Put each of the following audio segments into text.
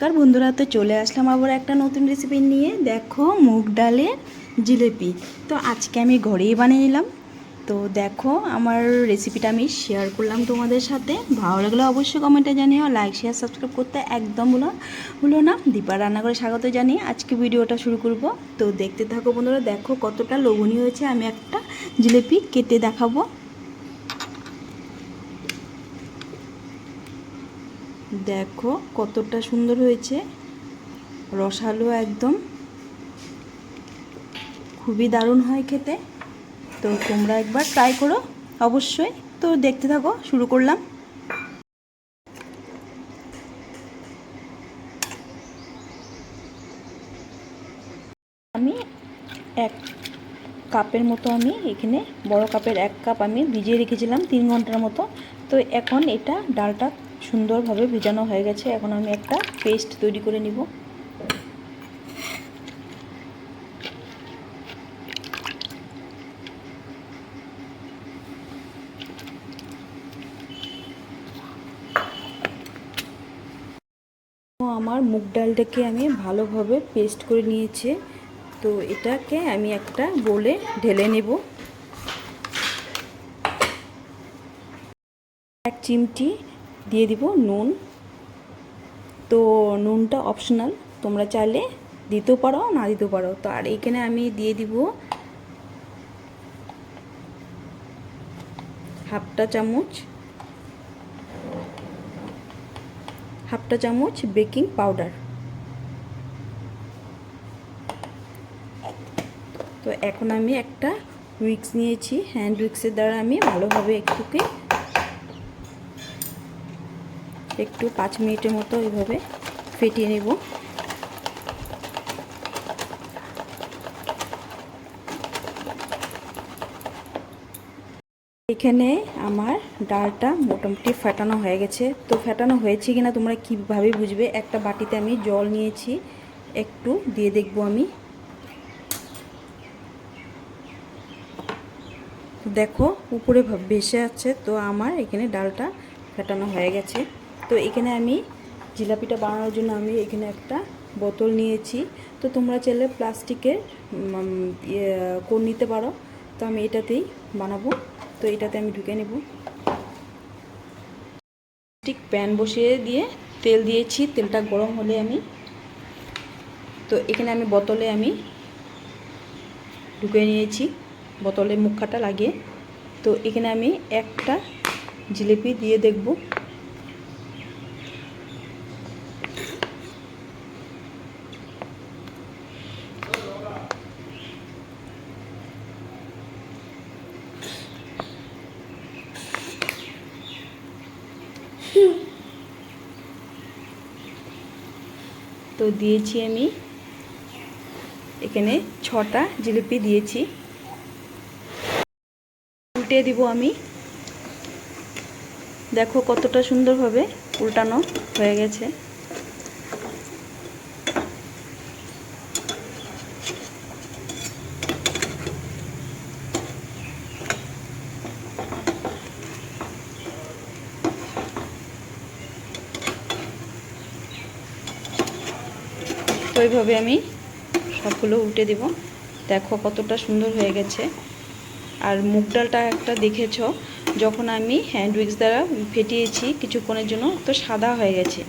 নমস্কার, বন্ধুরা, তো চলে আসলাম আবার একটা নতুন রেসিপি নিয়ে। দেখো, মুগ ডালের জিলেপি। তো আজকে আমি ঘরেই বানিয়ে নিলাম। তো দেখো, আমার রেসিপিটা আমি শেয়ার করলাম তোমাদের সাথে। ভালো লাগলে অবশ্যই কমেন্টে জানিও। লাইক শেয়ার সাবস্ক্রাইব করতে একদম বলো ভুলো না। দীপা রান্না করে স্বাগত জানিয়ে আজকে ভিডিওটা শুরু করব। তো দেখতে থাকো বন্ধুরা, দেখো কতটা লোভনীয় হয়েছে আমি একটা জিলেপি কেটে দেখাবো। দেখো কতটা সুন্দর হয়েছে। রসালো একদম। খুবই দারুণ হয় খেতে। তো তোমরা একবার ট্রাই করো। অবশ্যই তো দেখতে থাকো, শুরু করলাম। আমি এক কাপের মতো আমি এখানে, বড় কাপের এক কাপ আমি ভিজিয়ে রেখেছিলাম, তিন ঘণ্টার মতো। তো এখন এটা ডালটা সুন্দরভাবে ভিজানো হয়ে গেছে। এখন আমি একটা পেস্ট তৈরি করে নিব। আমার মুগ ডালটাকে আমি ভালোভাবে পেস্ট করে নিয়েছি। তো এটাকে আমি একটা বলে ঢেলে নেব। এক চিমটি দিয়ে দিব নুন। তো নুনটা অপশনাল তোমরা চাইলে দিতেও পারো, না দিতেও পারো। তো আর এখানে আমি দিয়ে দিব হাফটা চামচ হাফটা চামচ বেকিং পাউডার। তো এখন আমি একটা উইক্স নিয়েছি, হ্যান্ড উইক্সের দ্বারা আমি ভালোভাবে একটুকে একটু পাঁচ মিনিটের মতো এভাবে ফেটিয়ে নেব। এখানে আমার ডালটা মোটামুটি ফাটানো হয়ে গেছে। তো ফাটানো হয়েছে কিনা তোমরা কীভাবে বুঝবে? একটা বাটিতে আমি জল নিয়েছি, একটু দিয়ে দেখব আমি। দেখো, উপরে ভেসে আছে তো আমার এখানে ডালটা ফাটানো হয়ে গেছে। তো এখানে আমি জিলাপিটা বানানোর জন্য আমি এখানে একটা বোতল নিয়েছি। তো তোমরা চাইলে প্লাস্টিকের কোন নিতে পারো। তো আমি এটাতেই বানাবো। তো এটাতে আমি ঢুকে নেব। ঠিক প্যান বসিয়ে দিয়ে তেল দিয়েছি। তেলটা গরম হলে আমি, তো এখানে আমি বোতলে আমি ঢুকে নিয়েছি। বোতলে মুখাটা লাগিয়ে। তো এখানে আমি একটা জিলিপি দিয়ে দেখব। তো দিয়েছি আমি। এখানে ছটা জিলিপি দিয়েছি। উল্টে দিব আমি। দেখো কতটা সুন্দরভাবে উল্টানো হয়ে গেছে। তো এইভাবে আমি সবগুলো উল্টে দিব। দেখো কতটা সুন্দর হয়ে গেছে। আর মুগ ডালটা একটা দেখেছ? যখন আমি হ্যান্ড উইক্স দ্বারা ফেটিয়েছি কিছুক্ষণের জন্য, তো সাদা হয়ে গেছে।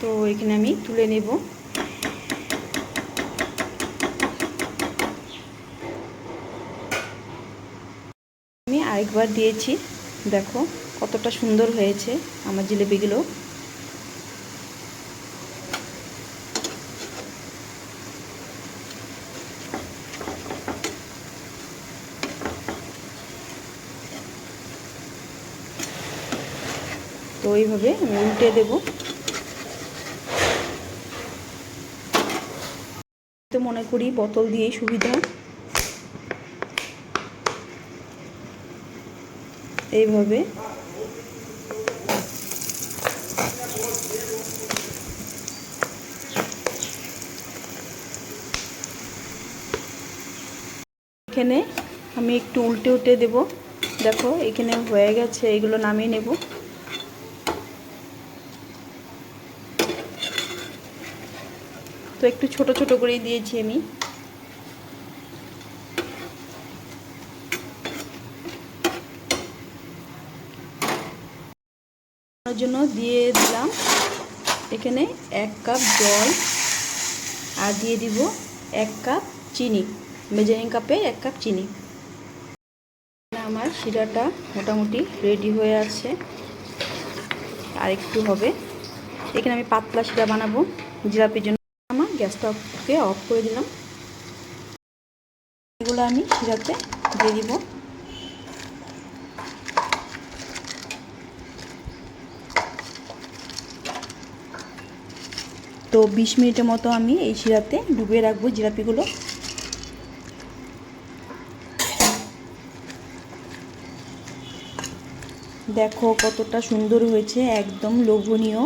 তো এখানে আমি তুলে নেব। আমি আরেকবার দিয়েছি, দেখো। কতটা সুন্দর হয়েছে আমার জিলেপিগুলো। তো এইভাবে আমি উল্টে দেব। তো মনে করি বোতল দিয়েই সুবিধা। এইভাবে এখানে আমি একটু উল্টে উল্টে দেব। দেখো, এখানে হয়ে গেছে, এগুলো নামিয়ে নেব। তো একটু ছোট ছোট করে দিয়েছি আমি। জন্য দিয়ে দিলাম এখানে এক কাপ জল। আর দিয়ে দিব এক কাপ চিনি। মেজারিং কাপে এক কাপ চিনি। আমার শিরাটা মোটামুটি রেডি হয়ে আছে। আর একটু হবে। এখানে আমি পাতলা শিরা বানাবো। জিলাপির জন্য আমার গ্যাসটাকে অফ করে দিলাম। এগুলো আমি শিরাতে দিয়ে দিব। তো বিশ মিনিটের মতো আমি এই শিরাতে ডুবিয়ে রাখব জিলাপিগুলো। দেখো কতটা সুন্দর হয়েছে একদম লোভনীয়।